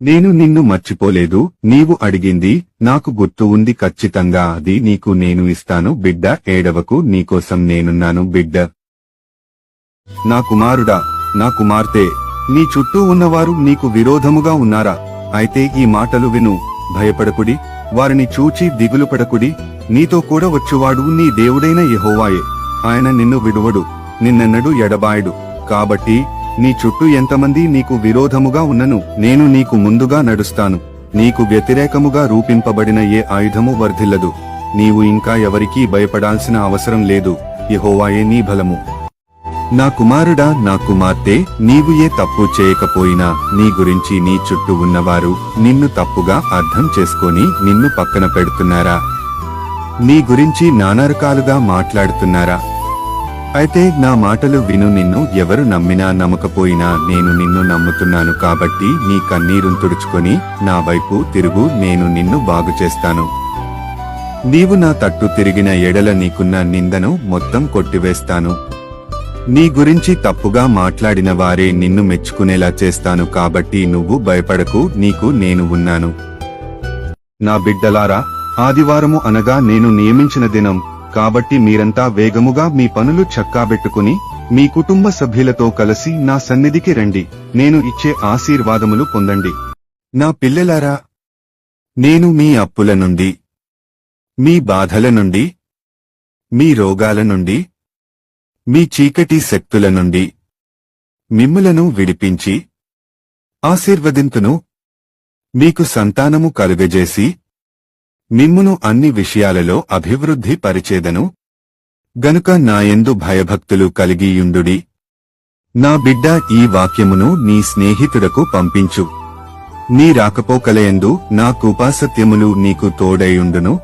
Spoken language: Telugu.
నేను నిన్ను మర్చిపోలేదు నీవు అడిగింది నాకు గుర్తు ఉంది ఖచ్చితంగా అది నీకు నేను ఇస్తాను బిడ్డ ఏడవకు నీకోసం నేనున్నాను బిడ్డ. నా కుమారుడా నా కుమార్తె నీ చుట్టూ ఉన్నవారు నీకు విరోధముగా ఉన్నారా? అయితే ఈ మాటలు విను భయపడకుడి వారిని చూచి దిగులు పడకుడి నీతో కూడా వచ్చువాడు నీ దేవుడైన యహోవాయే. ఆయన నిన్ను విడువడు నిన్నెన్నడు ఎడబాయడు. కాబట్టి నీ చుట్టూ ఎంతమంది నీకు విరోధముగా ఉన్నను నేను నీకు ముందుగా నడుస్తాను. నీకు వ్యతిరేకముగా రూపింపబడిన ఏ ఆయుధము వర్ధిల్లదు. నీవు ఇంకా ఎవరికీ భయపడాల్సిన అవసరం లేదు. యెహోవాయే నీ బలము. నా కుమారుడా నా కుమార్తె నీవు ఏ తప్పు చేయకపోయినా నీ గురించి నీ చుట్టూ ఉన్నవారు నిన్ను తప్పుగా అర్థం చేసుకొని నిన్ను పక్కన పెడుతున్నారా? నీ గురించి నానా రకాలుగా మాట్లాడుతున్నారా? అయితే నా మాటలు విను నిన్ను ఎవరు నమ్మినా నమ్మకపోయినా నేను నిన్ను నమ్ముతున్నాను కాబట్టి నీ కన్నీరును తుడుచుకొని నా వైపు తిరుగు నేను నిన్ను బాగు చేస్తాను. నీవు నా తట్టు తిరిగిన ఎడల నీకున్న నిందను మొత్తం కొట్టివేస్తాను. నీ గురించి తప్పుగా మాట్లాడిన వారే నిన్ను మెచ్చుకునేలా చేస్తాను కాబట్టి నువ్వు భయపడకు నీకు నేను ఉన్నాను. నా బిడ్డలారా ఆదివారము అనగా నేను నియమించిన దినం. కాబట్టి మీరంతా వేగముగా మీ పనులు చక్కాబెట్టుకుని మీ కుటుంబ సభ్యులతో కలిసి నా సన్నిధికి రండి. నేను ఇచ్చే ఆశీర్వాదములు పొందండి. నా పిల్లలారా నేను మీ అప్పుల నుండి మీ బాధల నుండి మీ రోగాల నుండి మీ చీకటి శక్తుల నుండి మిమ్ములను విడిపించి ఆశీర్వదింతును మీకు సంతానము కలుగజేసి మిమ్మును అన్ని విషయాలలో అభివృద్ధి పరిచేదను. గనుక నాయందు భయభక్తులు కలిగియుండుడి. నా బిడ్డ ఈ వాక్యమును నీ స్నేహితుడకు పంపించు. నీ రాకపోకలయందు నా కృపాసత్యములు నీకు తోడైయుండును.